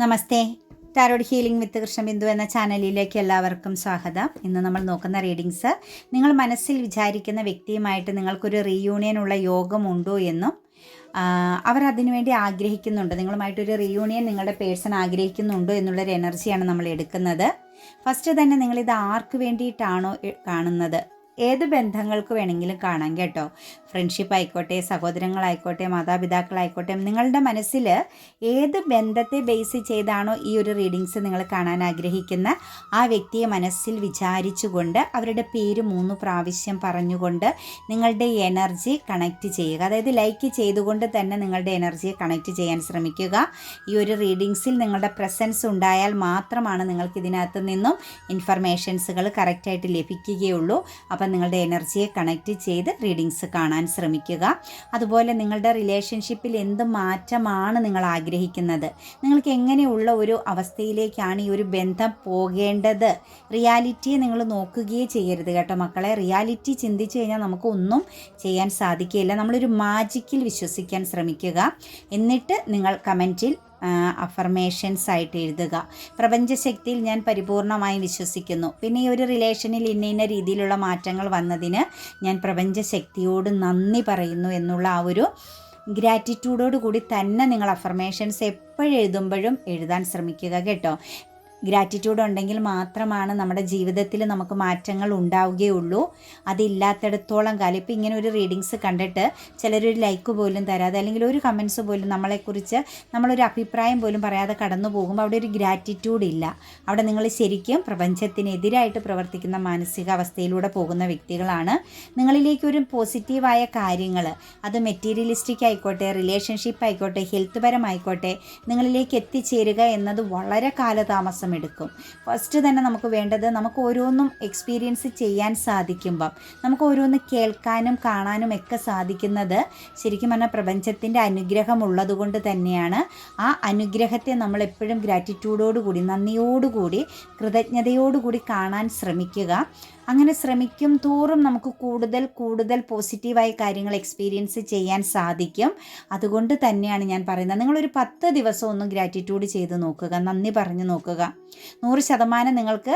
Namaste. Tarot healing with Krishnabindu എന്ന ചാനലിലേക്ക് എല്ലാവർക്കും സ്വാഗതം. ഇന്ന് നമ്മൾ നോക്കുന്ന റീഡിങ്സ് നിങ്ങൾ മനസ്സിൽ വിചാരിക്കുന്ന വ്യക്തിയുമായിട്ട് നിങ്ങൾക്കൊരു റീയൂണിയൻ ഉള്ള യോഗമുണ്ടോ എന്നും അവർ അതിനുവേണ്ടി ആഗ്രഹിക്കുന്നുണ്ട്. നിങ്ങളുമായിട്ടൊരു റീയൂണിയൻ നിങ്ങളുടെ പേഴ്സൺ ആഗ്രഹിക്കുന്നുണ്ടോ എന്നുള്ളൊരു എനർജിയാണ് നമ്മൾ എടുക്കുന്നത്. ഫസ്റ്റ് തന്നെ നിങ്ങളിത് ആർക്ക് വേണ്ടിയിട്ടാണോ കാണുന്നത്? ഏത് ബന്ധങ്ങൾക്ക് വേണമെങ്കിലും കാണാം കേട്ടോ. ഫ്രണ്ട്ഷിപ്പ് ആയിക്കോട്ടെ സഹോദരങ്ങളായിക്കോട്ടെ മാതാപിതാക്കളായിക്കോട്ടെ നിങ്ങളുടെ മനസ്സിൽ ഏത് ബന്ധത്തെ ബേസ് ചെയ്താണോ ഈ ഒരു റീഡിങ്സ് നിങ്ങൾ കാണാൻ ആഗ്രഹിക്കുന്ന ആ വ്യക്തിയെ മനസ്സിൽ വിചാരിച്ചുകൊണ്ട് അവരുടെ പേര് മൂന്ന് പ്രാവശ്യം പറഞ്ഞുകൊണ്ട് നിങ്ങളുടെ എനർജി കണക്റ്റ് ചെയ്യുക. അതായത് ലൈക്ക് ചെയ്തുകൊണ്ട് തന്നെ നിങ്ങളുടെ എനർജിയെ കണക്റ്റ് ചെയ്യാൻ ശ്രമിക്കുക. ഈ ഒരു റീഡിങ്സിൽ നിങ്ങളുടെ പ്രസൻസ് ഉണ്ടായാൽ മാത്രമാണ് നിങ്ങൾക്ക് ഇതിനകത്ത് നിന്നും ഇൻഫർമേഷൻസുകൾ കറക്റ്റായിട്ട് ലഭിക്കുകയുള്ളൂ. അപ്പം നിങ്ങളുടെ എനർജിയെ കണക്റ്റ് ചെയ്ത് റീഡിങ്സ് കാണാൻ ശ്രമിക്കുക. അതുപോലെ നിങ്ങളുടെ റിലേഷൻഷിപ്പിൽ എന്ത് മാറ്റമാണ് നിങ്ങൾ ആഗ്രഹിക്കുന്നത്? നിങ്ങൾക്ക് എങ്ങനെയുള്ള ഒരു അവസ്ഥയിലേക്കാണ് ഈ ഒരു ബന്ധം പോകേണ്ടത്? റിയാലിറ്റിയെ നിങ്ങൾ നോക്കുകയേ ചെയ്യരുത് കേട്ടോ മക്കളെ. റിയാലിറ്റി ചിന്തിച്ചു കഴിഞ്ഞാൽ നമുക്ക് ഒന്നും ചെയ്യാൻ സാധിക്കുകയില്ല. നമ്മളൊരു മാജിക്കിൽ വിശ്വസിക്കാൻ ശ്രമിക്കുക. എന്നിട്ട് നിങ്ങൾ കമന്റിൽ അഫർമേഷൻസ് ആയിട്ട് എഴുതുക. പ്രപഞ്ചശക്തിയിൽ ഞാൻ പരിപൂർണമായി വിശ്വസിക്കുന്നു. പിന്നെ ഈ ഒരു റിലേഷനിൽ ഇന്ന ഇന്ന രീതിയിലുള്ള മാറ്റങ്ങൾ വന്നതിന് ഞാൻ പ്രപഞ്ചശക്തിയോട് നന്ദി പറയുന്നു എന്നുള്ള ആ ഒരു ഗ്രാറ്റിറ്റ്യൂഡോട് കൂടി തന്നെ നിങ്ങൾ അഫർമേഷൻസ് എപ്പോഴെഴുതുമ്പോഴും എഴുതാൻ ശ്രമിക്കുക കേട്ടോ. ഗ്രാറ്റിറ്റ്യൂഡ് ഉണ്ടെങ്കിൽ മാത്രമാണ് നമ്മുടെ ജീവിതത്തിൽ നമുക്ക് മാറ്റങ്ങൾ ഉണ്ടാവുകയുള്ളൂ. അതില്ലാത്തിടത്തോളം കാലം. ഇപ്പം ഇങ്ങനെ ഒരു റീഡിങ്സ് കണ്ടിട്ട് ചിലരൊരു ലൈക്ക് പോലും തരാതെ അല്ലെങ്കിൽ ഒരു കമൻസ് പോലും നമ്മളെക്കുറിച്ച് നമ്മളൊരു അഭിപ്രായം പോലും പറയാതെ കടന്നു പോകുമ്പോൾ അവിടെ ഒരു ഗ്രാറ്റിറ്റ്യൂഡ് ഇല്ല. അവിടെ നിങ്ങൾ ശരിക്കും പ്രപഞ്ചത്തിനെതിരായിട്ട് പ്രവർത്തിക്കുന്ന മാനസികാവസ്ഥയിലൂടെ പോകുന്ന വ്യക്തികളാണ്. നിങ്ങളിലേക്ക് ഒരു പോസിറ്റീവായ കാര്യങ്ങൾ അത് മെറ്റീരിയലിസ്റ്റിക് ആയിക്കോട്ടെ റിലേഷൻഷിപ്പ് ആയിക്കോട്ടെ ഹെൽത്ത് പരമായിക്കോട്ടെ നിങ്ങളിലേക്ക് എത്തിച്ചേരുക എന്നത് വളരെ കാലതാമസം എടുക്കും. ഫസ്റ്റ് തന്നെ നമുക്ക് വേണ്ടത് നമുക്ക് ഓരോന്നും എക്സ്പീരിയൻസ് ചെയ്യാൻ സാധിക്കുമ്പം നമുക്ക് ഓരോന്ന് കേൾക്കാനും കാണാനും ഒക്കെ സാധിക്കുന്നത് ശരിക്കും പറഞ്ഞാൽ പ്രപഞ്ചത്തിന്റെ അനുഗ്രഹം ഉള്ളതുകൊണ്ട് തന്നെയാണ്. ആ അനുഗ്രഹത്തെ നമ്മൾ എപ്പോഴും ഗ്രാറ്റിറ്റ്യൂഡോടുകൂടി നന്ദിയോടുകൂടി കൃതജ്ഞതയോടുകൂടി കാണാൻ ശ്രമിക്കുക. അങ്ങനെ ശ്രമിക്കും തോറും നമുക്ക് കൂടുതൽ കൂടുതൽ പോസിറ്റീവായ കാര്യങ്ങൾ എക്സ്പീരിയൻസ് ചെയ്യാൻ സാധിക്കും. അതുകൊണ്ട് തന്നെയാണ് ഞാൻ പറയുന്നത്. നിങ്ങളൊരു പത്ത് ദിവസം ഒന്ന് ഗ്രാറ്റിറ്റ്യൂഡ് ചെയ്ത് നോക്കുക. നന്ദി പറഞ്ഞു നോക്കുക. നൂറ് ശതമാനം നിങ്ങൾക്ക്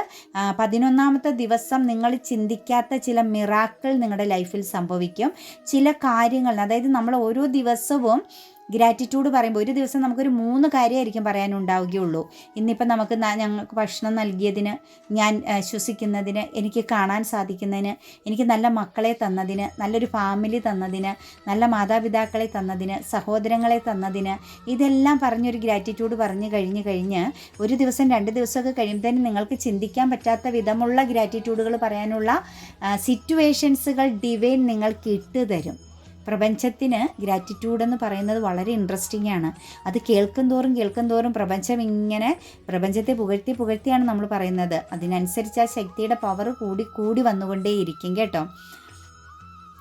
പതിനൊന്നാമത്തെ ദിവസം നിങ്ങൾ ചിന്തിക്കാത്ത ചില മിറാക്കൾ നിങ്ങളുടെ ലൈഫിൽ സംഭവിക്കും. ചില കാര്യങ്ങൾ അതായത് നമ്മൾ ഓരോ ദിവസവും ഗ്രാറ്റിറ്റ്യൂഡ് പറയുമ്പോൾ ഒരു ദിവസം നമുക്കൊരു മൂന്ന് കാര്യമായിരിക്കും പറയാനുണ്ടാവുകയുള്ളൂ. ഇന്നിപ്പം നമുക്ക് ഞങ്ങൾക്ക് ഭക്ഷണം നൽകിയതിന് ഞാൻ ശ്വസിക്കുന്നതിന് എനിക്ക് കാണാൻ സാധിക്കുന്നതിന് എനിക്ക് നല്ല മക്കളെ തന്നതിന് നല്ലൊരു ഫാമിലി തന്നതിന് നല്ല മാതാപിതാക്കളെ തന്നതിന് സഹോദരങ്ങളെ തന്നതിന് ഇതെല്ലാം പറഞ്ഞൊരു ഗ്രാറ്റിറ്റ്യൂഡ് പറഞ്ഞു കഴിഞ്ഞ് കഴിഞ്ഞ് ഒരു ദിവസം രണ്ട് ദിവസമൊക്കെ കഴിയുമ്പോൾ തന്നെ നിങ്ങൾക്ക് ചിന്തിക്കാൻ പറ്റാത്ത വിധമുള്ള ഗ്രാറ്റിറ്റ്യൂഡുകൾ പറയാനുള്ള സിറ്റുവേഷൻസുകൾ ഡിവൈൻ നിങ്ങൾക്ക് ഇട്ട് തരും. പ്രപഞ്ചത്തിന് ഗ്രാറ്റിറ്റ്യൂഡ് എന്ന് പറയുന്നത് വളരെ ഇൻട്രസ്റ്റിംഗ് ആണ്. അത് കേൾക്കും തോറും കേൾക്കും തോറും പ്രപഞ്ചം ഇങ്ങനെ പ്രപഞ്ചത്തെ പുകഴ്ത്തി പുകഴ്ത്തിയാണ് നമ്മൾ പറയുന്നത്. അതിനനുസരിച്ച് ആ ശക്തിയുടെ പവർ കൂടി കൂടി വന്നുകൊണ്ടേയിരിക്കും കേട്ടോ.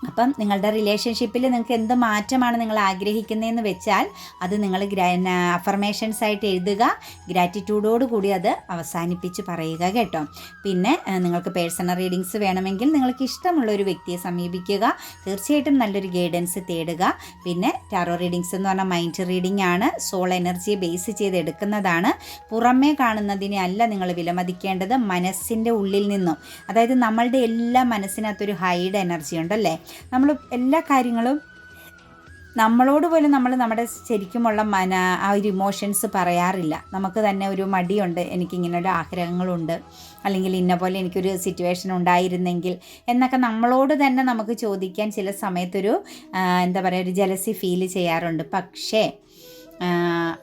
അപ്പം നിങ്ങളുടെ റിലേഷൻഷിപ്പിൽ നിങ്ങൾക്ക് എന്ത് മാറ്റമാണ് നിങ്ങൾ ആഗ്രഹിക്കുന്നതെന്ന് വെച്ചാൽ അത് നിങ്ങൾ അഫർമേഷൻസ് ആയിട്ട് എഴുതുക ഗ്രാറ്റിറ്റ്യൂഡോട് കൂടി അത് അവസാനിപ്പിച്ച് പറയുക കേട്ടോ. പിന്നെ നിങ്ങൾക്ക് പേഴ്സണൽ റീഡിങ്സ് വേണമെങ്കിൽ നിങ്ങൾക്ക് ഇഷ്ടമുള്ള ഒരു വ്യക്തിയെ സമീപിക്കുക തീർച്ചയായിട്ടും നല്ലൊരു ഗൈഡൻസ് തേടുക. പിന്നെ ടാറോ റീഡിങ്സ് എന്ന് പറഞ്ഞാൽ മൈൻഡ് റീഡിംഗ് ആണ് സോൾ എനർജിയെ ബേസ് ചെയ്ത് എടുക്കുന്നതാണ് പുറമേ കാണുന്നതിനെ അല്ല നിങ്ങൾ വിലമതിക്കേണ്ടത് മനസ്സിന്റെ ഉള്ളിൽ നിന്നും. അതായത് നമ്മളുടെ എല്ലാ മനസ്സിനകത്തൊരു ഹൈഡ് എനർജി ഉണ്ടല്ലേ? നമ്മൾ എല്ലാ കാര്യങ്ങളും നമ്മളോട് പോലും നമ്മൾ നമ്മുടെ ശരിക്കുമുള്ള മന ആ ഒരു ഇമോഷൻസ് പറയാറില്ല. നമുക്ക് തന്നെ ഒരു മടിയുണ്ട്. എനിക്കിങ്ങനൊരു ആഗ്രഹങ്ങളുണ്ട്. അല്ലെങ്കിൽ ഇന്ന പോലെ എനിക്കൊരു സിറ്റുവേഷൻ ഉണ്ടായിരുന്നെങ്കിൽ എന്നൊക്കെ നമ്മളോട് തന്നെ നമുക്ക് ചോദിക്കാൻ ചില സമയത്തൊരു എന്താ പറയുക ഒരു ജലസി ഫീൽ ചെയ്യാറുണ്ട്. പക്ഷേ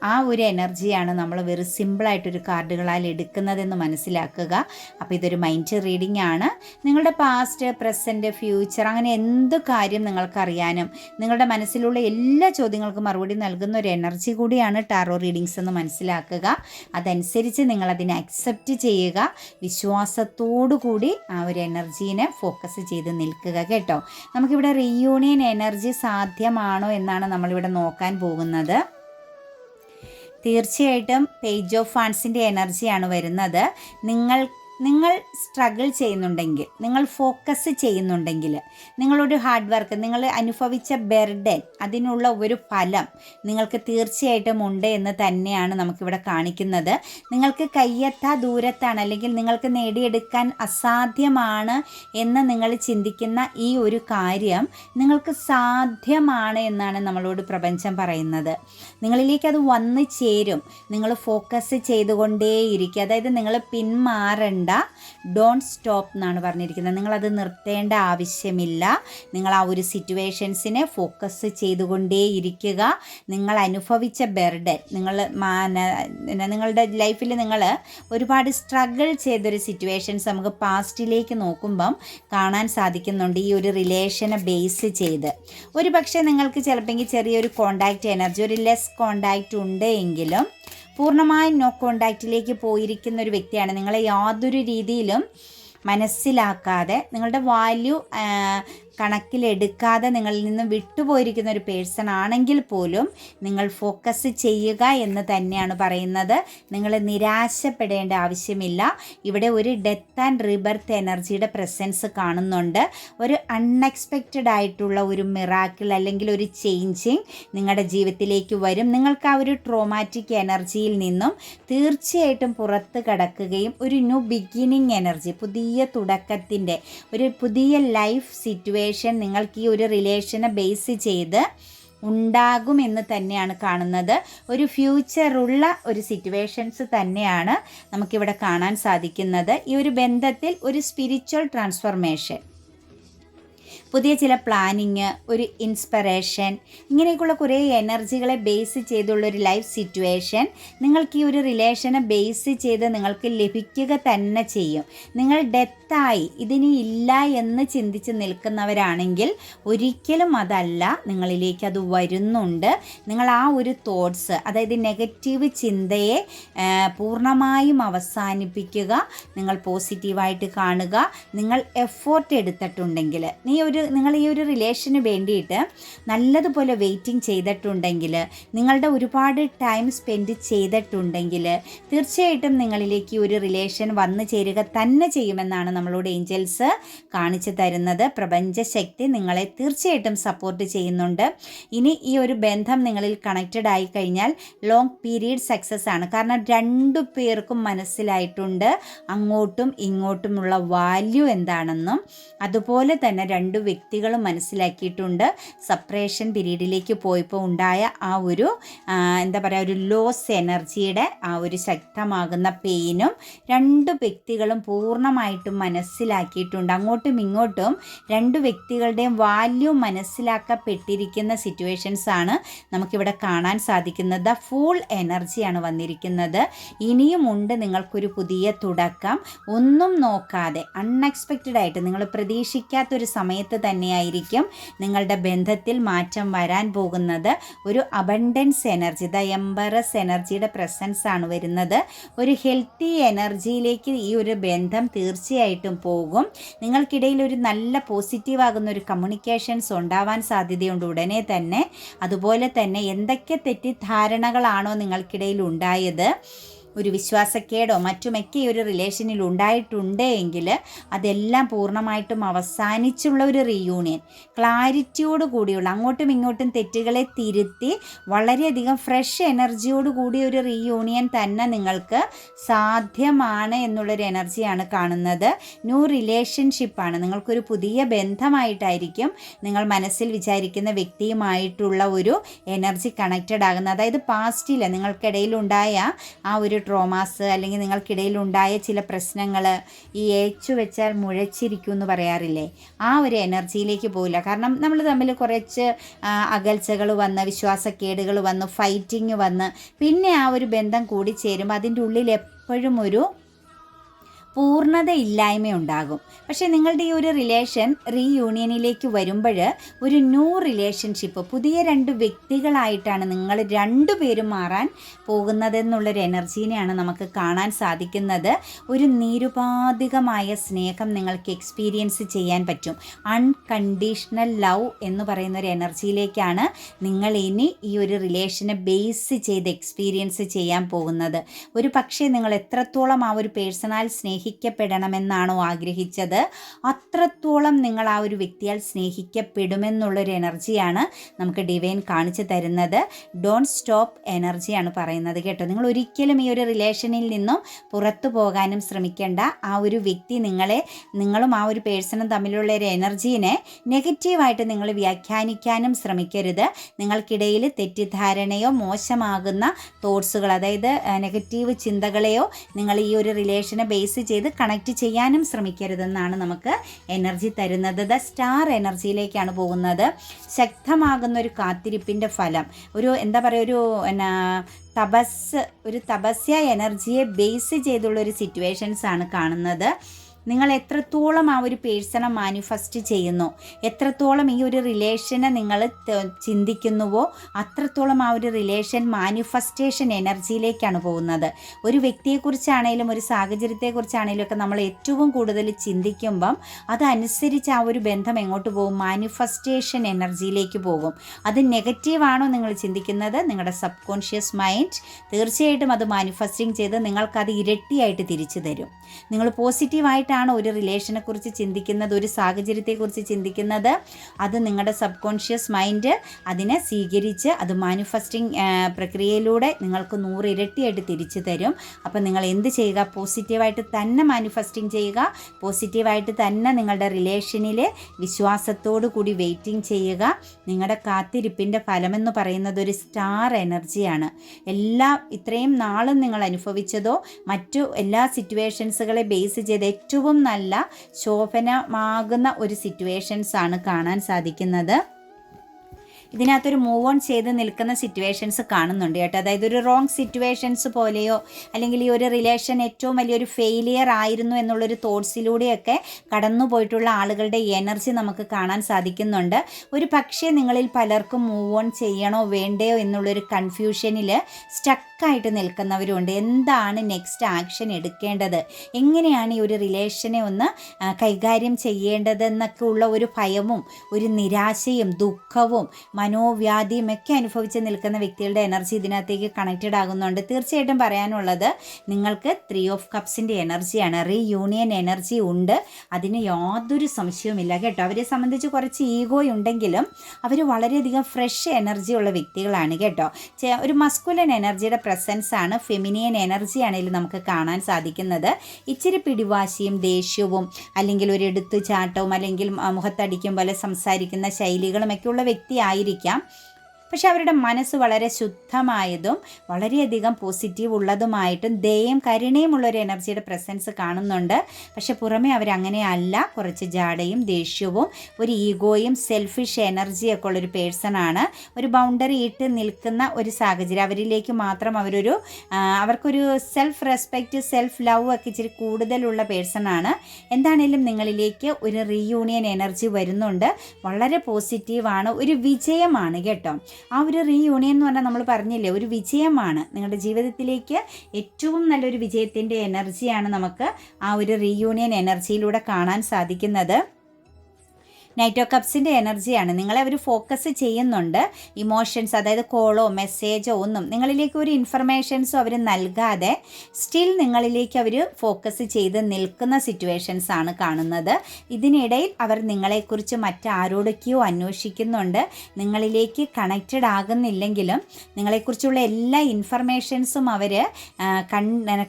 ആ, ഒരു എനർജിയാണ് നമ്മൾ വെറും സിമ്പിളായിട്ടൊരു കാർഡുകളാൽ എടുക്കുന്നതെന്ന് മനസ്സിലാക്കുക. അപ്പോൾ ഇതൊരു മൈൻഡ് റീഡിംഗ് ആണ്. നിങ്ങളുടെ പാസ്റ്റ് പ്രസന്റ് ഫ്യൂച്ചർ അങ്ങനെ എന്ത് കാര്യം നിങ്ങൾക്കറിയാനും നിങ്ങളുടെ മനസ്സിലുള്ള എല്ലാ ചോദ്യങ്ങൾക്കും മറുപടി നൽകുന്ന ഒരു എനർജി കൂടിയാണ് ടാറോ റീഡിങ്സ് എന്ന് മനസ്സിലാക്കുക. അതനുസരിച്ച് നിങ്ങളതിനെ അക്സെപ്റ്റ് ചെയ്യുക. വിശ്വാസത്തോടു കൂടി ആ ഒരു എനർജീനെ ഫോക്കസ് ചെയ്ത് നിൽക്കുക കേട്ടോ. നമുക്കിവിടെ റീയൂണിയൻ എനർജി സാധ്യമാണോ എന്നാണ് നമ്മളിവിടെ നോക്കാൻ പോകുന്നത്. തീർച്ചയായിട്ടും പേജ് ഓഫ് ഫാൻസിന്റെ എനർജിയാണ് വരുന്നത്. നിങ്ങൾ നിങ്ങൾ സ്ട്രഗിൾ ചെയ്യുന്നുണ്ടെങ്കിൽ നിങ്ങൾ ഫോക്കസ് ചെയ്യുന്നുണ്ടെങ്കിൽ നിങ്ങളൊരു ഹാർഡ് വർക്ക് നിങ്ങൾ അനുഭവിച്ച ബെർഡൻ അതിനുള്ള ഒരു ഫലം നിങ്ങൾക്ക് തീർച്ചയായിട്ടും ഉണ്ട് എന്ന് തന്നെയാണ് നമുക്കിവിടെ കാണിക്കുന്നത്. നിങ്ങൾക്ക് കയ്യെത്താ ദൂരത്താണ് അല്ലെങ്കിൽ നിങ്ങൾക്ക് നേടിയെടുക്കാൻ അസാധ്യമാണ് എന്ന് നിങ്ങൾ ചിന്തിക്കുന്ന ഈ ഒരു കാര്യം നിങ്ങൾക്ക് സാധ്യമാണ് എന്നാണ് നമ്മളോട് പ്രപഞ്ചം പറയുന്നത്. നിങ്ങളിലേക്ക് അത് വന്നു ചേരും. നിങ്ങൾ ഫോക്കസ് ചെയ്തുകൊണ്ടേയിരിക്കുക. അതായത് നിങ്ങൾ പിന്മാറണ്ട ഡോണ്ട് സ്റ്റോപ്പ് എന്നാണ് പറഞ്ഞിരിക്കുന്നത്. നിങ്ങളത് നിർത്തേണ്ട ആവശ്യമില്ല. നിങ്ങൾ ആ ഒരു സിറ്റുവേഷൻസിനെ ഫോക്കസ് ചെയ്തുകൊണ്ടേയിരിക്കുക. നിങ്ങൾ അനുഭവിച്ച ബെർഡൻ നിങ്ങൾ നിങ്ങളുടെ ലൈഫിൽ നിങ്ങൾ ഒരുപാട് സ്ട്രഗിൾ ചെയ്തൊരു സിറ്റുവേഷൻസ് നമുക്ക് പാസ്റ്റിലേക്ക് നോക്കുമ്പം കാണാൻ സാധിക്കുന്നുണ്ട് ഈ ഒരു റിലേഷനെ ബേസ് ചെയ്ത്. ഒരു പക്ഷേ നിങ്ങൾക്ക് ചിലപ്പോൾ ചെറിയൊരു കോണ്ടാക്റ്റ് എനർജി ഒരു ലെസ് കോണ്ടാക്റ്റ് ഉണ്ട് എങ്കിലും പൂർണമായും നോ കോണ്ടാക്റ്റിലേക്ക് പോയിരിക്കുന്ന ഒരു വ്യക്തിയാണ്. നിങ്ങളെ യാതൊരു രീതിയിലും മനസ്സിലാക്കാതെ നിങ്ങളുടെ വാല്യൂ കണക്കിലെടുക്കാതെ നിങ്ങളിൽ നിന്ന് വിട്ടുപോയിരിക്കുന്ന ഒരു പേഴ്സൺ ആണെങ്കിൽ പോലും നിങ്ങൾ ഫോക്കസ് ചെയ്യുക എന്ന് തന്നെയാണ് പറയുന്നത്. നിങ്ങൾ നിരാശപ്പെടേണ്ട ആവശ്യമില്ല. ഇവിടെ ഒരു ഡെത്ത് ആൻഡ് റിബർത്ത് എനർജിയുടെ പ്രസൻസ് കാണുന്നുണ്ട്. ഒരു അൺഎക്സ്പെക്റ്റഡ് ആയിട്ടുള്ള ഒരു മിറാക്കിൾ അല്ലെങ്കിൽ ഒരു ചേഞ്ചിങ് നിങ്ങളുടെ ജീവിതത്തിലേക്ക് വരും. നിങ്ങൾക്ക് ആ ഒരു ട്രോമാറ്റിക് എനർജിയിൽ നിന്നും തീർച്ചയായിട്ടും പുറത്ത് കടക്കുകയും ഒരു ന്യൂ ബിഗിനിങ് എനർജി പുതിയ തുടക്കത്തിന്റെ ഒരു പുതിയ ലൈഫ് സിറ്റുവേഷൻ സിറ്റുവേഷൻ നിങ്ങൾക്ക് ഈ ഒരു റിലേഷനെ ബേസ് ചെയ്ത് ഉണ്ടാകുമെന്ന് തന്നെയാണ് കാണുന്നത്. ഒരു ഫ്യൂച്ചറുള്ള ഒരു സിറ്റുവേഷൻസ് തന്നെയാണ് നമുക്കിവിടെ കാണാൻ സാധിക്കുന്നത്. ഈ ഒരു ബന്ധത്തിൽ ഒരു സ്പിരിച്വൽ ട്രാൻസ്ഫർമേഷൻ പുതിയ ചില പ്ലാനിങ് ഒരു ഇൻസ്പിറേഷൻ ഇങ്ങനെയൊക്കെയുള്ള കുറേ എനർജികളെ ബേസ് ചെയ്തുള്ള ഒരു ലൈഫ് സിറ്റുവേഷൻ നിങ്ങൾക്ക് ഈ ഒരു റിലേഷനെ ബേസ് ചെയ്ത് നിങ്ങൾക്ക് ലഭിക്കുക തന്നെ ചെയ്യും. നിങ്ങൾ ഡെത്തായി ഇതിനി ഇല്ല എന്ന് ചിന്തിച്ച് നിൽക്കുന്നവരാണെങ്കിൽ ഒരിക്കലും അതല്ല നിങ്ങളിലേക്ക് അത് വരുന്നുണ്ട്. നിങ്ങൾ ആ ഒരു തോട്ട്സ് അതായത് നെഗറ്റീവ് ചിന്തയെ പൂർണമായും അവസാനിപ്പിക്കുക നിങ്ങൾ പോസിറ്റീവായിട്ട് കാണുക നിങ്ങൾ എഫോർട്ട് എടുത്തിട്ടുണ്ടെങ്കിൽ നീ ഒരു നിങ്ങൾ ഈ ഒരു റിലേഷന് വേണ്ടിയിട്ട് നല്ലതുപോലെ വെയിറ്റിംഗ് ചെയ്തിട്ടുണ്ടെങ്കിൽ നിങ്ങളുടെ ഒരുപാട് ടൈം സ്പെൻഡ് ചെയ്തിട്ടുണ്ടെങ്കിൽ തീർച്ചയായിട്ടും നിങ്ങളിലേക്ക് ഒരു റിലേഷൻ വന്നു ചേരുക തന്നെ ചെയ്യുമെന്നാണ് നമ്മളോട് ഏഞ്ചൽസ് കാണിച്ചു തരുന്നത്. പ്രപഞ്ചശക്തി നിങ്ങളെ തീർച്ചയായിട്ടും സപ്പോർട്ട് ചെയ്യുന്നുണ്ട്. ഇനി ഈ ഒരു ബന്ധം നിങ്ങളിൽ കണക്റ്റഡ് ആയി കഴിഞ്ഞാൽ ലോങ് പീരീഡ് സക്സസ് ആണ്. കാരണം രണ്ടു പേർക്കും മനസ്സിലായിട്ടുണ്ട് അങ്ങോട്ടും ഇങ്ങോട്ടുമുള്ള വാല്യൂ എന്താണെന്നും. അതുപോലെ തന്നെ രണ്ടു വ്യക്തികളും മനസ്സിലാക്കിയിട്ടുണ്ട്. സപ്പറേഷൻ പീരീഡിലേക്ക് പോയപ്പോൾ ഉണ്ടായ ആ ഒരു എന്താ പറയുക ഒരു ലോസ് എനർജിയുടെ ആ ഒരു ശക്തമാകുന്ന പെയിനും രണ്ട് വ്യക്തികളും പൂർണമായിട്ടും മനസ്സിലാക്കിയിട്ടുണ്ട്. അങ്ങോട്ടും ഇങ്ങോട്ടും രണ്ട് വ്യക്തികളുടെയും വാല്യൂ മനസ്സിലാക്കപ്പെട്ടിരിക്കുന്ന സിറ്റുവേഷൻസ് ആണ് നമുക്കിവിടെ കാണാൻ സാധിക്കുന്നത്. ഫുൾ എനർജിയാണ് വന്നിരിക്കുന്നത്. ഇനിയും ഉണ്ട് നിങ്ങൾക്കൊരു പുതിയ തുടക്കം. ഒന്നും നോക്കാതെ അൺഎക്സ്പെക്റ്റഡ് ആയിട്ട് നിങ്ങൾ പ്രതീക്ഷിക്കാത്തൊരു സമയത്ത് തന്നെയായിരിക്കും നിങ്ങളുടെ ബന്ധത്തിൽ മാറ്റം വരാൻ പോകുന്നത്. ഒരു അബണ്ടൻസ് എനർജി ദ എംബറസ് എനർജിയുടെ പ്രസൻസ് ആണ് വരുന്നത്. ഒരു ഹെൽത്തി എനർജിയിലേക്ക് ഈ ഒരു ബന്ധം തീർച്ചയായിട്ടും പോകും. നിങ്ങൾക്കിടയിൽ ഒരു നല്ല പോസിറ്റീവ് ആകുന്ന ഒരു കമ്മ്യൂണിക്കേഷൻസ് ഉണ്ടാവാൻ സാധ്യതയുണ്ട് ഉടനെ തന്നെ. അതുപോലെ തന്നെ എന്തൊക്കെ തെറ്റിദ്ധാരണകളാണോ നിങ്ങൾക്കിടയിൽ ഉണ്ടായത്? ഒരു വിശ്വാസക്കേടോ മറ്റുമൊക്കെ ഒരു റിലേഷനിൽ ഉണ്ടായിട്ടുണ്ട് എങ്കിൽ അതെല്ലാം പൂർണമായിട്ടും അവസാനിച്ചുള്ള ഒരു റീയൂണിയൻ ക്ലാരിറ്റിയോട് കൂടിയുള്ള അങ്ങോട്ടും ഇങ്ങോട്ടും തെറ്റുകളെ തിരുത്തി വളരെയധികം ഫ്രഷ് എനർജിയോട് കൂടിയ ഒരു റീയൂണിയൻ തന്നെ നിങ്ങൾക്ക് സാധ്യമാണ് എന്നുള്ളൊരു എനർജിയാണ് കാണുന്നത്. ന്യൂ റിലേഷൻഷിപ്പാണ് നിങ്ങൾക്കൊരു പുതിയ ബന്ധമായിട്ടായിരിക്കും നിങ്ങൾ മനസ്സിൽ വിചാരിക്കുന്ന വ്യക്തിയുമായിട്ടുള്ള ഒരു എനർജി കണക്റ്റഡ് ആകുന്നത്. അതായത് പാസ്റ്റിൽ നിങ്ങൾക്കിടയിലുണ്ടായ ആ ഒരു ട്രോമാസ് അല്ലെങ്കിൽ നിങ്ങൾക്കിടയിൽ ഉണ്ടായ ചില പ്രശ്നങ്ങൾ ഈ ഏച്ചു വെച്ചാൽ മുഴച്ചിരിക്കും എന്ന് പറയാറില്ലേ? ആ ഒരു എനർജിയിലേക്ക് പോയില്ല കാരണം നമ്മൾ തമ്മിൽ കുറച്ച് അകൽച്ചകൾ വന്ന് വിശ്വാസക്കേടുകൾ വന്ന് ഫൈറ്റിങ് വന്ന് പിന്നെ ആ ഒരു ബന്ധം കൂടി ചേരുമ്പോൾ അതിന്റെ ഉള്ളിൽ എപ്പോഴും ഒരു പൂർണതയില്ലായ്മ ഉണ്ടാകും പക്ഷേ നിങ്ങളുടെ ഈ ഒരു റിലേഷൻ റീയൂണിയനിലേക്ക് വരുമ്പോൾ ഒരു ന്യൂ റിലേഷൻഷിപ്പ് പുതിയ രണ്ട് വ്യക്തികളായിട്ടാണ് നിങ്ങൾ രണ്ടുപേരും മാറാൻ പോകുന്നതെന്നുള്ളൊരു എനർജീനെയാണ് നമുക്ക് കാണാൻ സാധിക്കുന്നത്. ഒരു നിരുപാധികമായ സ്നേഹം നിങ്ങൾക്ക് എക്സ്പീരിയൻസ് ചെയ്യാൻ പറ്റും. അൺകണ്ടീഷണൽ ലവ് എന്ന് പറയുന്ന ഒരു എനർജിയിലേക്കാണ് നിങ്ങൾ ഇനി ഈ ഒരു റിലേഷനെ ബേസ് ചെയ്ത് എക്സ്പീരിയൻസ് ചെയ്യാൻ പോകുന്നത്. ഒരു പക്ഷേ നിങ്ങൾ എത്രത്തോളം ആ ഒരു പേഴ്സണൽ സ്നേഹം സ്നേഹിക്കപ്പെടണമെന്നാണോ ആഗ്രഹിച്ചത്? അത്രത്തോളം നിങ്ങൾ ആ ഒരു വ്യക്തിയാൽ സ്നേഹിക്കപ്പെടുമെന്നുള്ളൊരു എനർജിയാണ് നമുക്ക് ഡിവൈൻ കാണിച്ചു തരുന്നത്. ഡോണ്ട് സ്റ്റോപ്പ് എനർജിയാണ് പറയുന്നത് കേട്ടോ. നിങ്ങൾ ഒരിക്കലും ഈ ഒരു റിലേഷനിൽ നിന്നും പുറത്തു പോകാനും ശ്രമിക്കേണ്ട. ആ ഒരു വ്യക്തി നിങ്ങളെ നിങ്ങളും ആ ഒരു പേഴ്സണും തമ്മിലുള്ള ഒരു എനർജീനെ നെഗറ്റീവായിട്ട് നിങ്ങൾ വ്യാഖ്യാനിക്കാനും ശ്രമിക്കരുത്. നിങ്ങൾക്കിടയിൽ തെറ്റിദ്ധാരണയോ മോശമാകുന്ന തോട്ട്സുകൾ അതായത് നെഗറ്റീവ് ചിന്തകളെയോ നിങ്ങൾ ഈ ഒരു റിലേഷനെ ബേസ് ചെയ്ത് കണക്ട് ചെയ്യാനും ശ്രമിക്കരുതെന്നാണ് നമുക്ക് എനർജി തരുന്നത്. ദ സ്റ്റാർ എനർജിയിലേക്കാണ് പോകുന്നത്. ശക്തമാകുന്ന ഒരു കാത്തിരിപ്പിന്റെ ഫലം. ഒരു എന്താ പറയുക ഒരു എന്നാ തപസ് ഒരു തപസ്യ എനർജിയെ ബേസ് ചെയ്തുള്ള ഒരു സിറ്റുവേഷൻസ് ആണ് കാണുന്നത്. നിങ്ങൾ എത്രത്തോളം ആ ഒരു പേഴ്സണെ മാനിഫെസ്റ്റ് ചെയ്യുന്നു എത്രത്തോളം ഈ ഒരു റിലേഷനെ നിങ്ങൾ ചിന്തിക്കുന്നുവോ അത്രത്തോളം ആ ഒരു റിലേഷൻ മാനിഫെസ്റ്റേഷൻ എനർജിയിലേക്കാണ് പോകുന്നത്. ഒരു വ്യക്തിയെക്കുറിച്ചാണേലും ഒരു സാഹചര്യത്തെക്കുറിച്ചാണേലും ഒക്കെ നമ്മൾ ഏറ്റവും കൂടുതൽ ചിന്തിക്കുമ്പം അതനുസരിച്ച് ആ ഒരു ബന്ധം എങ്ങോട്ട് പോകും? മാനിഫെസ്റ്റേഷൻ എനർജിയിലേക്ക് പോകും. അത് നെഗറ്റീവാണോ നിങ്ങൾ ചിന്തിക്കുന്നത്? നിങ്ങളുടെ സബ് കോൺഷ്യസ് മൈൻഡ് തീർച്ചയായിട്ടും അത് മാനിഫെസ്റ്റിംഗ് ചെയ്ത് നിങ്ങൾക്കത് ഇരട്ടിയായിട്ട് തിരിച്ചു തരും. നിങ്ങൾ പോസിറ്റീവായിട്ട് ആയിട്ടാണ് ഒരു റിലേഷനെ കുറിച്ച് ചിന്തിക്കുന്നത് ഒരു സാഹചര്യത്തെക്കുറിച്ച് ചിന്തിക്കുന്നത്. അത് നിങ്ങളുടെ സബ് കോൺഷ്യസ് മൈൻഡ് അതിനെ സ്വീകരിച്ച് അത് മാനിഫെസ്റ്റിംഗ് പ്രക്രിയയിലൂടെ നിങ്ങൾക്ക് നൂറ് ഇരട്ടിയായിട്ട് തിരിച്ചു തരും. അപ്പം നിങ്ങൾ എന്ത് ചെയ്യുക? പോസിറ്റീവായിട്ട് തന്നെ മാനിഫെസ്റ്റിംഗ് ചെയ്യുക. പോസിറ്റീവായിട്ട് തന്നെ നിങ്ങളുടെ റിലേഷനിൽ വിശ്വാസത്തോടു കൂടി വെയിറ്റിംഗ് ചെയ്യുക. നിങ്ങളുടെ കാത്തിരിപ്പിന്റെ ഫലമെന്ന് പറയുന്നത് ഒരു സ്റ്റാർ എനർജിയാണ് എല്ലാ ഇത്രയും നാളും നിങ്ങൾ അനുഭവിച്ചതോ മറ്റു എല്ലാ സിറ്റുവേഷൻസുകളെ ബേസ് ചെയ്ത് ഏറ്റവും ഏറ്റവും നല്ല ശോഭനമാകുന്ന ഒരു സിറ്റുവേഷൻസ് ആണ് കാണാൻ സാധിക്കുന്നത്. ഇതിനകത്തൊരു മൂവ് ഓൺ ചെയ്ത് നിൽക്കുന്ന സിറ്റുവേഷൻസ് കാണുന്നുണ്ട് കേട്ടോ. അതായത് ഒരു റോങ് സിറ്റുവേഷൻസ് പോലെയോ അല്ലെങ്കിൽ ഈ ഒരു റിലേഷൻ ഏറ്റവും വലിയൊരു ഫെയിലിയർ ആയിരുന്നു എന്നുള്ളൊരു തോട്ട്സിലൂടെയൊക്കെ കടന്നു പോയിട്ടുള്ള ആളുകളുടെ എനർജി നമുക്ക് കാണാൻ സാധിക്കുന്നുണ്ട്. ഒരു പക്ഷേ നിങ്ങളിൽ പലർക്കും മൂവ് ഓൺ ചെയ്യണോ വേണ്ടയോ എന്നുള്ളൊരു കൺഫ്യൂഷനിൽ സ്റ്റക്കായിട്ട് നിൽക്കുന്നവരുണ്ട്. എന്താണ് നെക്സ്റ്റ് ആക്ഷൻ എടുക്കേണ്ടത്? എങ്ങനെയാണ് ഈ ഒരു റിലേഷനെ ഒന്ന് കൈകാര്യം ചെയ്യേണ്ടതെന്നൊക്കെ ഉള്ള ഒരു ഭയവും ഒരു നിരാശയും ദുഃഖവും മനോവ്യാധിയും ഒക്കെ അനുഭവിച്ച് നിൽക്കുന്ന വ്യക്തികളുടെ എനർജി ഇതിനകത്തേക്ക് കണക്റ്റഡ് ആകുന്നുണ്ട്. തീർച്ചയായിട്ടും പറയാനുള്ളത് നിങ്ങൾക്ക് ത്രീ ഓഫ് കപ്സിന്റെ എനർജിയാണ് റീയൂണിയൻ എനർജി ഉണ്ട്. അതിന് യാതൊരു സംശയവുമില്ല കേട്ടോ. അവരെ സംബന്ധിച്ച് കുറച്ച് ഈഗോ ഉണ്ടെങ്കിലും അവർ വളരെയധികം ഫ്രഷ് എനർജി ഉള്ള വ്യക്തികളാണ് കേട്ടോ. ഒരു മസ്കുലൻ എനർജിയുടെ പ്രസൻസ് ആണ് ഫെമിനിയൻ എനർജി ഇതിൽ നമുക്ക് കാണാൻ സാധിക്കുന്നത്. ഇച്ചിരി പിടിവാശിയും ദേഷ്യവും അല്ലെങ്കിൽ ഒരു എടുത്തുചാട്ടവും അല്ലെങ്കിൽ മുഖത്തടിക്കും പോലെ സംസാരിക്കുന്ന ശൈലികളും ഒക്കെയുള്ള വ്യക്തിയായിരിക്കും പക്ഷെ അവരുടെ മനസ്സ് വളരെ ശുദ്ധമായതും വളരെയധികം പോസിറ്റീവ് ഉള്ളതുമായിട്ടും ദയം കരുണയും ഒരു എനർജിയുടെ പ്രസൻസ് കാണുന്നുണ്ട്. പക്ഷെ പുറമെ അവരങ്ങനെയല്ല കുറച്ച് ജാടയും ദേഷ്യവും ഒരു ഈഗോയും സെൽഫിഷ് എനർജിയൊക്കെ ഉള്ളൊരു പേഴ്സണാണ് ഒരു ബൗണ്ടറി ഇട്ട് നിൽക്കുന്ന ഒരു സാഹചര്യം. അവരിലേക്ക് മാത്രം അവരൊരു അവർക്കൊരു സെൽഫ് റെസ്പെക്റ്റ് സെൽഫ് ലവ് ഒക്കെ ഇച്ചിരി കൂടുതലുള്ള പേഴ്സണാണ് എന്താണേലും നിങ്ങളിലേക്ക് ഒരു റീയൂണിയൻ എനർജി വരുന്നുണ്ട്. വളരെ പോസിറ്റീവാണ് ഒരു വിജയമാണ് കേട്ടോ. ആ ഒരു റീയൂണിയൻ എന്ന് പറഞ്ഞാൽ നമ്മൾ പറഞ്ഞില്ലേ ഒരു വിജയമാണ്. നിങ്ങളുടെ ജീവിതത്തിലേക്ക് ഏറ്റവും നല്ലൊരു വിജയത്തിന്റെ എനർജിയാണ് നമുക്ക് ആ ഒരു റീയൂണിയൻ എനർജിയിലൂടെ കാണാൻ സാധിക്കുന്നത്. നൈറ്റോ കപ്സിന്റെ എനർജിയാണ്. നിങ്ങളെ അവർ ഫോക്കസ് ചെയ്യുന്നുണ്ട്. ഇമോഷൻസ് അതായത് കോളോ മെസ്സേജോ ഒന്നും നിങ്ങളിലേക്ക് ഒരു ഇൻഫർമേഷൻസോ അവർ നൽകാതെ സ്റ്റിൽ നിങ്ങളിലേക്ക് അവർ ഫോക്കസ് ചെയ്ത് നിൽക്കുന്ന സിറ്റുവേഷൻസ് ആണ് കാണുന്നത്. ഇതിനിടയിൽ അവർ നിങ്ങളെക്കുറിച്ച് മറ്റാരോടൊക്കെയോ അന്വേഷിക്കുന്നുണ്ട്. നിങ്ങളിലേക്ക് കണക്റ്റഡ് ആകുന്നില്ലെങ്കിലും നിങ്ങളെക്കുറിച്ചുള്ള എല്ലാ ഇൻഫർമേഷൻസും അവർ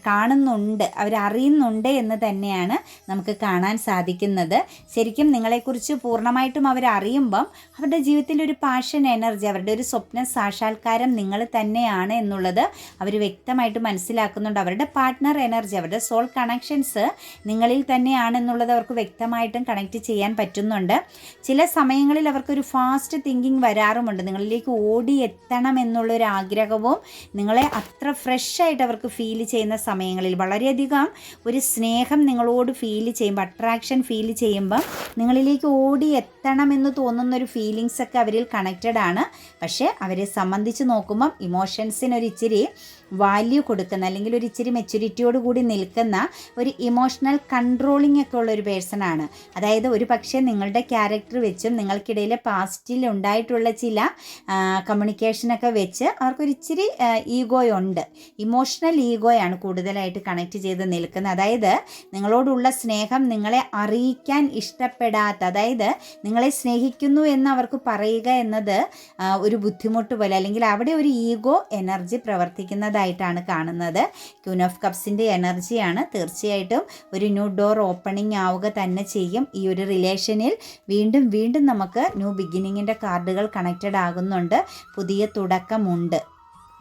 കാണുന്നുണ്ട്. അവരറിയുന്നുണ്ട് എന്ന് തന്നെയാണ് നമുക്ക് കാണാൻ സാധിക്കുന്നത്. ശരിക്കും നിങ്ങളെക്കുറിച്ച് പൂർണമായിട്ടും അവരറിയുമ്പം അവരുടെ ജീവിതത്തിൽ ഒരു പാഷൻ എനർജി അവരുടെ ഒരു സ്വപ്ന സാക്ഷാത്കാരം നിങ്ങൾ തന്നെയാണ് എന്നുള്ളത് അവർ വ്യക്തമായിട്ട് മനസ്സിലാക്കുന്നുണ്ട്. അവരുടെ പാർട്ട്ണർ എനർജി അവരുടെ സോൾ കണക്ഷൻസ് നിങ്ങളിൽ തന്നെയാണെന്നുള്ളത് അവർക്ക് വ്യക്തമായിട്ടും കണക്ട് ചെയ്യാൻ പറ്റുന്നുണ്ട്. ചില സമയങ്ങളിൽ അവർക്കൊരു ഫാസ്റ്റ് തിങ്കിങ് വരാറുമുണ്ട്. നിങ്ങളിലേക്ക് ഓടി എത്തണം എന്നുള്ളൊരു ആഗ്രഹവും നിങ്ങളെ അത്ര ഫ്രഷ് ആയിട്ട് അവർക്ക് ഫീൽ ചെയ്യുന്ന സമയങ്ങളിൽ വളരെയധികം ഒരു സ്നേഹം നിങ്ങളോട് ഫീൽ ചെയ്യുമ്പോൾ അട്രാക്ഷൻ ഫീൽ ചെയ്യുമ്പം നിങ്ങളിലേക്ക് ഓടി ഓടി എത്തണമെന്ന് തോന്നുന്നൊരു ഫീലിങ്സ് ഒക്കെ അവരിൽ കണക്റ്റഡ് ആണ്. പക്ഷേ അവരെ സംബന്ധിച്ച് നോക്കുമ്പം ഇമോഷൻസിനൊരിച്ചിരി വാല്യൂ കൊടുക്കുന്ന അല്ലെങ്കിൽ ഒരു ഇച്ചിരി മെച്യൂരിറ്റിയോട് കൂടി നിൽക്കുന്ന ഒരു ഇമോഷണൽ കൺട്രോളിംഗ് ഒക്കെ ഉള്ള ഒരു പേഴ്സൺ ആണ്. അതായത് ഒരു പക്ഷേ നിങ്ങളുടെ ക്യാരക്ടർ വെച്ചും നിങ്ങൾക്കിടയിലെ പാസ്റ്റിൽ ഉണ്ടായിട്ടുള്ള ചില കമ്മ്യൂണിക്കേഷനൊക്കെ വെച്ച് അവർക്കൊരു ഇച്ചിരി ഈഗോ ഉണ്ട്. ഇമോഷണൽ ഈഗോയാണ് കൂടുതലായിട്ട് കണക്ട് ചെയ്ത് നിൽക്കുന്നത്. അതായത് നിങ്ങളോടുള്ള സ്നേഹം നിങ്ങളെ അറിയിക്കാൻ ഇഷ്ടപ്പെടാത്ത അതായത് നിങ്ങളെ സ്നേഹിക്കുന്നു എന്ന് അവർക്ക് പറയുക എന്നത് ഒരു ബുദ്ധിമുട്ട് പോലെ അല്ലെങ്കിൽ അവിടെ ഒരു ഈഗോ എനർജി പ്രവർത്തിക്കുന്നതായിട്ടാണ് കാണുന്നത്. ക്യൂൻ ഓഫ് കപ്സിന്റെ എനർജിയാണ് തീർച്ചയായിട്ടും ഒരു ന്യൂ ഡോർ ഓപ്പണിംഗ് ആവുക തന്നെ ചെയ്യും. ഈ ഒരു റിലേഷനിൽ വീണ്ടും വീണ്ടും നമുക്ക് ന്യൂ ബിഗിനിങ്ങിന്റെ കാർഡുകൾ കണക്റ്റഡ് ആകുന്നുണ്ട്. പുതിയ തുടക്കമുണ്ട്.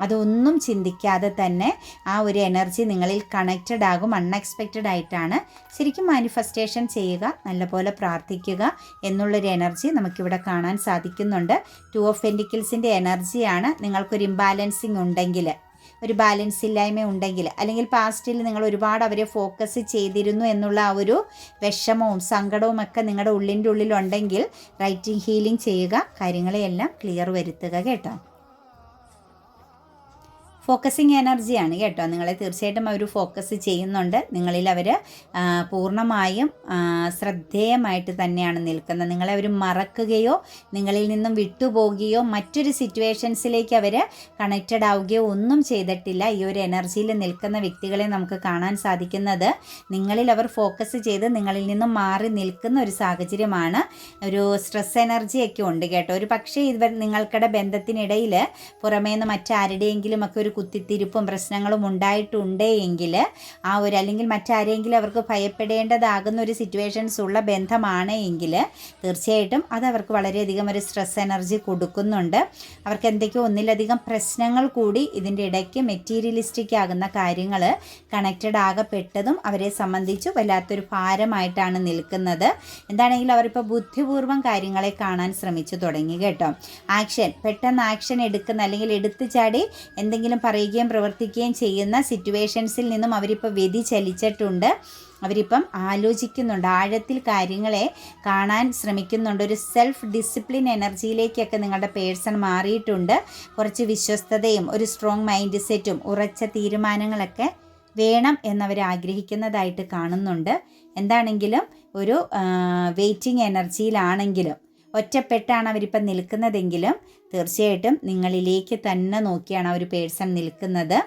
അതൊന്നും ചിന്തിക്കാതെ തന്നെ ആ ഒരു എനർജി നിങ്ങളിൽ കണക്റ്റഡ് ആകും. അൺഎക്സ്പെക്റ്റഡ് ആയിട്ടാണ് ശരിക്കും മാനിഫെസ്റ്റേഷൻ ചെയ്യുക നല്ലപോലെ പ്രാർത്ഥിക്കുക എന്നുള്ളൊരു എനർജി നമുക്കിവിടെ കാണാൻ സാധിക്കുന്നുണ്ട്. ടു ഓഫ് എൻഡിക്കിൾസിന്റെ എനർജിയാണ് നിങ്ങൾക്കൊരു ഇംബാലൻസിങ് ഉണ്ടെങ്കിൽ ഒരു ബാലൻസ് ഇല്ലായ്മ ഉണ്ടെങ്കിൽ അല്ലെങ്കിൽ പാസ്റ്റിൽ നിങ്ങൾ ഒരുപാട് അവരെ ഫോക്കസ് ചെയ്തിരുന്നു എന്നുള്ള ആ ഒരു വിഷമവും സങ്കടവും ഒക്കെ നിങ്ങളുടെ ഉള്ളിന്റെ ഉള്ളിലുണ്ടെങ്കിൽ റൈറ്റിംഗ് ഹീലിംഗ് ചെയ്യുക കാര്യങ്ങളെയെല്ലാം ക്ലിയർ വരുത്തുക കേട്ടോ. ഫോക്കസിങ് എനർജിയാണ് കേട്ടോ. നിങ്ങളെ തീർച്ചയായിട്ടും അവർ ഫോക്കസ് ചെയ്യുന്നുണ്ട്. നിങ്ങളിൽ അവർ പൂർണമായും ശ്രദ്ധേയമായിട്ട് തന്നെയാണ് നിൽക്കുന്നത്. നിങ്ങളെ അവർ മറക്കുകയോ നിങ്ങളിൽ നിന്നും വിട്ടുപോകുകയോ മറ്റൊരു സിറ്റുവേഷൻസിലേക്ക് അവർ കണക്റ്റഡ് ആവുകയോ ഒന്നും ചെയ്തിട്ടില്ല. ഈ ഒരു എനർജിയിൽ നിൽക്കുന്ന വ്യക്തികളെ നമുക്ക് കാണാൻ സാധിക്കുന്നത് നിങ്ങളിൽ അവർ ഫോക്കസ് ചെയ്ത് നിങ്ങളിൽ നിന്നും മാറി നിൽക്കുന്ന ഒരു സാഹചര്യമാണ്. ഒരു സ്ട്രെസ് എനർജിയൊക്കെ ഉണ്ട് കേട്ടോ. ഒരു പക്ഷേ ഇവർ നിങ്ങൾക്കിടെ ബന്ധത്തിനിടയിൽ പുറമേ നിന്ന് മറ്റാരുടെയെങ്കിലും ഒക്കെ ഒരു കുത്തിത്തിരിപ്പും പ്രശ്നങ്ങളും ഉണ്ടായിട്ടുണ്ട് എങ്കിൽ ആ ഒരു അല്ലെങ്കിൽ മറ്റാരെങ്കിലും അവർക്ക് ഭയപ്പെടേണ്ടതാകുന്ന ഒരു സിറ്റുവേഷൻസ് ഉള്ള ബന്ധമാണ് എങ്കിൽ തീർച്ചയായിട്ടും അത് അവർക്ക് വളരെയധികം ഒരു സ്ട്രെസ് എനർജി കൊടുക്കുന്നുണ്ട്. അവർക്ക് എന്തൊക്കെയോ ഒന്നിലധികം പ്രശ്നങ്ങൾ കൂടി ഇതിന്റെ ഇടയ്ക്ക് മെറ്റീരിയലിസ്റ്റിക് ആകുന്ന കാര്യങ്ങൾ കണക്റ്റഡ് ആകപ്പെട്ടതും അവരെ സംബന്ധിച്ച് വല്ലാത്തൊരു ഭാരമായിട്ടാണ് നിൽക്കുന്നത്. എന്താണെങ്കിലും അവരിപ്പോൾ ബുദ്ധിപൂർവം കാര്യങ്ങളെ കാണാൻ ശ്രമിച്ചു തുടങ്ങി കേട്ടോ. ആക്ഷൻ പെട്ടെന്ന് ആക്ഷൻ എടുക്കുന്ന അല്ലെങ്കിൽ എടുത്തു ചാടി എന്തെങ്കിലും പറയുകയും പ്രവർത്തിക്കുകയും ചെയ്യുന്ന സിറ്റുവേഷൻസിൽ നിന്നും അവരിപ്പോൾ വ്യതിചലിച്ചിട്ടുണ്ട് അവരിപ്പം ആലോചിക്കുന്നുണ്ട്. ആഴത്തിൽ കാര്യങ്ങളെ കാണാൻ ശ്രമിക്കുന്നുണ്ട്. ഒരു സെൽഫ് ഡിസിപ്ലിൻ എനർജിയിലേക്കൊക്കെ നിങ്ങളുടെ പേഴ്സൺ മാറിയിട്ടുണ്ട്. കുറച്ച് വിശ്വസ്തതയും ഒരു സ്ട്രോങ് മൈൻഡ് സെറ്റും ഉറച്ച തീരുമാനങ്ങളൊക്കെ വേണം എന്നവർ ആഗ്രഹിക്കുന്നതായിട്ട് കാണുന്നുണ്ട്. എന്താണെങ്കിലും ഒരു വെയിറ്റിംഗ് എനർജിയിലാണെങ്കിലും ഒറ്റപ്പെട്ടാണ് അവരിപ്പം നിൽക്കുന്നതെങ്കിലും തീർച്ചയായിട്ടും നിങ്ങളിലേക്ക് തന്നെ നോക്കിയാണ് ആ ഒരു പേഴ്സൺ നിൽക്കുന്നത്.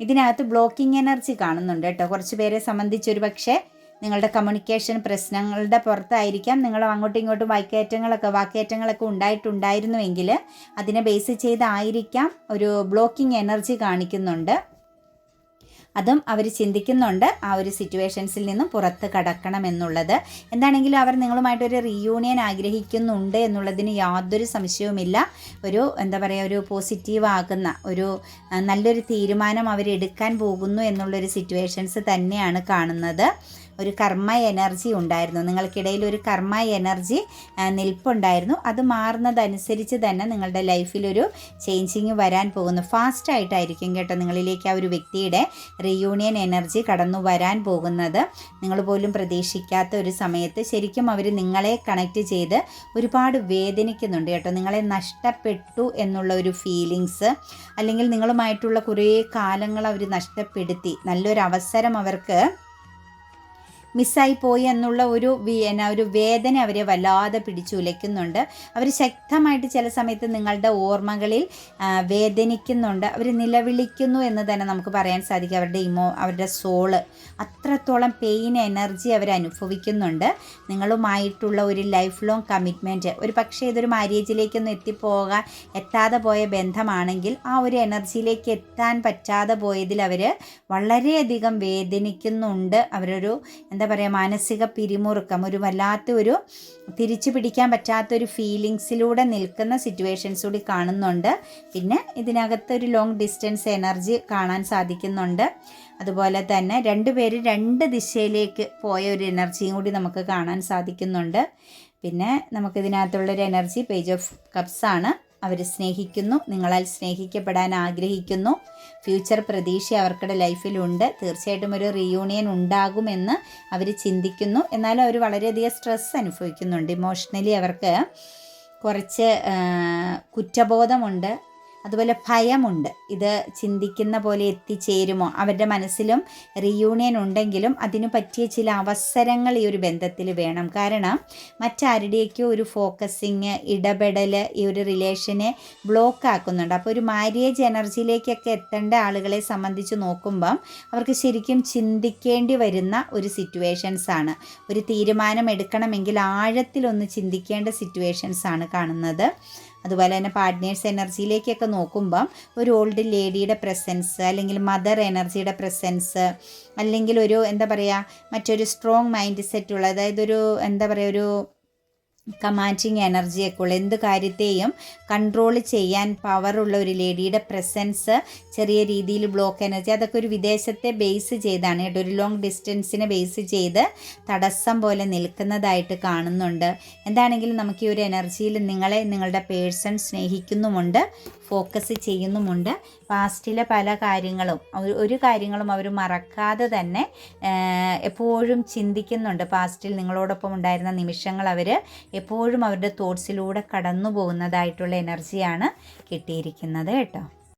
ഇതിനകത്ത് ബ്ലോക്കിംഗ് എനർജി കാണുന്നുണ്ട് കേട്ടോ. കുറച്ച് പേരെ സംബന്ധിച്ചൊരു പക്ഷേ നിങ്ങളുടെ കമ്മ്യൂണിക്കേഷൻ പ്രശ്നങ്ങളുടെ പുറത്തായിരിക്കാം. നിങ്ങൾ അങ്ങോട്ടും ഇങ്ങോട്ടും വാക്കേറ്റങ്ങളൊക്കെ വാക്കേറ്റങ്ങളൊക്കെ ഉണ്ടായിട്ടുണ്ടായിരുന്നുവെങ്കിൽ അതിനെ ബേസ് ചെയ്തായിരിക്കാം ഒരു ബ്ലോക്കിംഗ് എനർജി കാണിക്കുന്നുണ്ട്. അതും അവർ ചിന്തിക്കുന്നുണ്ട് ആ ഒരു സിറ്റുവേഷൻസിൽ നിന്നും പുറത്ത് കടക്കണം എന്നുള്ളത് എന്താണെങ്കിലും അവർ നിങ്ങളുമായിട്ടൊരു റീയൂണിയൻ ആഗ്രഹിക്കുന്നുണ്ട് എന്നുള്ളതിന് യാതൊരു സംശയവുമില്ല. ഒരു എന്താ പറയുക ഒരു പോസിറ്റീവ് ആകുന്ന ഒരു നല്ലൊരു തീരുമാനം അവരെടുക്കാൻ പോകുന്നു എന്നുള്ളൊരു സിറ്റുവേഷൻസ് തന്നെയാണ് കാണുന്നത്. ഒരു കർമ്മ എനർജി ഉണ്ടായിരുന്നു. നിങ്ങൾക്കിടയിൽ ഒരു കർമ്മ എനർജി നിൽപ്പുണ്ടായിരുന്നു. അത് മാറുന്നതനുസരിച്ച് തന്നെ നിങ്ങളുടെ ലൈഫിലൊരു ചേഞ്ചിങ് വരാൻ പോകുന്നു. ഫാസ്റ്റായിട്ടായിരിക്കും കേട്ടോ നിങ്ങളിലേക്ക് ആ ഒരു വ്യക്തിയുടെ റിയൂണിയൻ എനർജി കടന്നു വരാൻ പോകുന്നത്. നിങ്ങൾ പോലും പ്രതീക്ഷിക്കാത്ത ഒരു സമയത്ത് ശരിക്കും അവർ നിങ്ങളെ കണക്റ്റ് ചെയ്ത് ഒരുപാട് വേദനിക്കുന്നുണ്ട് കേട്ടോ. നിങ്ങളെ നഷ്ടപ്പെട്ടു എന്നുള്ള ഒരു ഫീലിങ്സ് അല്ലെങ്കിൽ നിങ്ങളുമായിട്ടുള്ള കുറേ കാലങ്ങൾ അവർ നഷ്ടപ്പെടുത്തി. നല്ലൊരു അവസരം അവർക്ക് മിസ്സായി പോയി എന്നുള്ള ഒരു എന്നാ ഒരു വേദന അവരെ വല്ലാതെ പിടിച്ചുലയ്ക്കുന്നുണ്ട് അവർ ശക്തമായിട്ട് ചില സമയത്ത് നിങ്ങളുടെ ഓർമ്മകളിൽ വേദനിക്കുന്നുണ്ട്. അവർ നിലവിളിക്കുന്നു എന്ന് തന്നെ നമുക്ക് പറയാൻ സാധിക്കും. അവരുടെ ഇമോ അവരുടെ സോൾ. അത്രത്തോളം പെയിൻ എനർജി അവർ അനുഭവിക്കുന്നുണ്ട്. നിങ്ങളുമായിട്ടുള്ള ഒരു ലൈഫ് ലോങ് കമ്മിറ്റ്മെന്റ് ഒരു പക്ഷേ ഇതൊരു മാര്യേജിലേക്കൊന്നും എത്തിപ്പോകാൻ എത്താതെ പോയ ബന്ധമാണെങ്കിൽ ആ ഒരു എനർജിയിലേക്ക് എത്താൻ പറ്റാതെ പോയതിൽ അവർ വളരെയധികം വേദനിക്കുന്നുണ്ട്. അവരൊരു എന്താ എന്താ പറയുക മാനസിക പിരിമുറുക്കം ഒരു വല്ലാത്ത ഒരു തിരിച്ചു പിടിക്കാൻ പറ്റാത്തൊരു ഫീലിങ്സിലൂടെ നിൽക്കുന്ന സിറ്റുവേഷൻസ് കൂടി കാണുന്നുണ്ട്. പിന്നെ ഇതിനകത്ത് ഒരു ലോങ് ഡിസ്റ്റൻസ് എനർജി കാണാൻ സാധിക്കുന്നുണ്ട്. അതുപോലെ തന്നെ രണ്ടുപേര് രണ്ട് ദിശയിലേക്ക് പോയ ഒരു എനർജിയും കൂടി നമുക്ക് കാണാൻ സാധിക്കുന്നുണ്ട്. പിന്നെ നമുക്കിതിനകത്തുള്ളൊരു എനർജി പേജ് ഓഫ് കപ്സ് ആണ്. അവർ സ്നേഹിക്കുന്നു നിങ്ങളാൽ സ്നേഹിക്കപ്പെടാൻ ആഗ്രഹിക്കുന്നു. ഫ്യൂച്ചർ പ്രതീക്ഷ അവർക്കുടെ ലൈഫിലുണ്ട്. തീർച്ചയായിട്ടും ഒരു റീയൂണിയൻ ഉണ്ടാകുമെന്ന് അവർ ചിന്തിക്കുന്നു. എന്നാലും അവർ വളരെയധികം സ്ട്രെസ് അനുഭവിക്കുന്നുണ്ട്. ഇമോഷണലി അവർക്ക് കുറച്ച് കുറ്റബോധമുണ്ട്. അതുപോലെ ഭയമുണ്ട്. ഇത് ചിന്തിക്കുന്ന പോലെ എത്തിച്ചേരുമോ? അവരുടെ മനസ്സിലും റിയൂണിയൻ ഉണ്ടെങ്കിലും അതിനു പറ്റിയ ചില അവസരങ്ങൾ ഈ ഒരു ബന്ധത്തിൽ വേണം. കാരണം മറ്റാരുടെയൊക്കെ ഒരു ഫോക്കസിങ് ഇടപെടൽ ഈ ഒരു റിലേഷനെ ബ്ലോക്ക് ആക്കുന്നുണ്ട്. അപ്പോൾ ഒരു മാര്യേജ് എനർജിയിലേക്കൊക്കെ എത്തേണ്ട ആളുകളെ സംബന്ധിച്ച് നോക്കുമ്പം അവർക്ക് ശരിക്കും ചിന്തിക്കേണ്ടി വരുന്ന ഒരു സിറ്റുവേഷൻസ് ആണ്. ഒരു തീരുമാനം എടുക്കണമെങ്കിൽ ആഴത്തിലൊന്ന് ചിന്തിക്കേണ്ട സിറ്റുവേഷൻസ് ആണ് കാണുന്നത്. അതുപോലെ തന്നെ പാർട്ട്നേഴ്സ് എനർജിയിലേക്കൊക്കെ നോക്കുമ്പം ഒരു ഓൾഡ് ലേഡിയുടെ പ്രസൻസ് അല്ലെങ്കിൽ മദർ എനർജിയുടെ പ്രസൻസ് അല്ലെങ്കിൽ ഒരു എന്താ പറയുക മറ്റൊരു സ്ട്രോങ് മൈൻഡ് സെറ്റുള്ള അതായത് ഒരു എന്താ പറയുക ഒരു കമാൻഡിങ് എനർജിയൊക്കെ ഉള്ള. എന്ത് കാര്യത്തെയും കൺട്രോൾ ചെയ്യാൻ പവറുള്ള ഒരു ലേഡിയുടെ പ്രസൻസ് ചെറിയ രീതിയിൽ ബ്ലോക്ക് എനർജി അതൊക്കെ ഒരു വിദേശത്തെ ബേസ് ചെയ്താണ് കേട്ടോ. ഒരു ലോങ് ഡിസ്റ്റൻസിനെ ബേസ് ചെയ്ത് തടസ്സം പോലെ നിൽക്കുന്നതായിട്ട് കാണുന്നുണ്ട്. എന്താണെങ്കിലും നമുക്ക് ഈ ഒരു എനർജിയിൽ നിങ്ങളെ നിങ്ങളുടെ പേഴ്സൺ സ്നേഹിക്കുന്നുമുണ്ട് ഫോക്കസ് ചെയ്യുന്നുമുണ്ട്. പാസ്റ്റിലെ പല കാര്യങ്ങളും ഒരു- കാര്യങ്ങളും അവർ മറക്കാതെ തന്നെ എപ്പോഴും ചിന്തിക്കുന്നുണ്ട്. പാസ്റ്റിൽ നിങ്ങളോടൊപ്പം ഉണ്ടായിരുന്ന നിമിഷങ്ങൾ അവർ എപ്പോഴും അവരുടെ തോട്ട്സിലൂടെ കടന്നു പോകുന്നതായിട്ടുള്ള എനർജിയാണ് കിട്ടിയിരിക്കുന്നത് കേട്ടോ.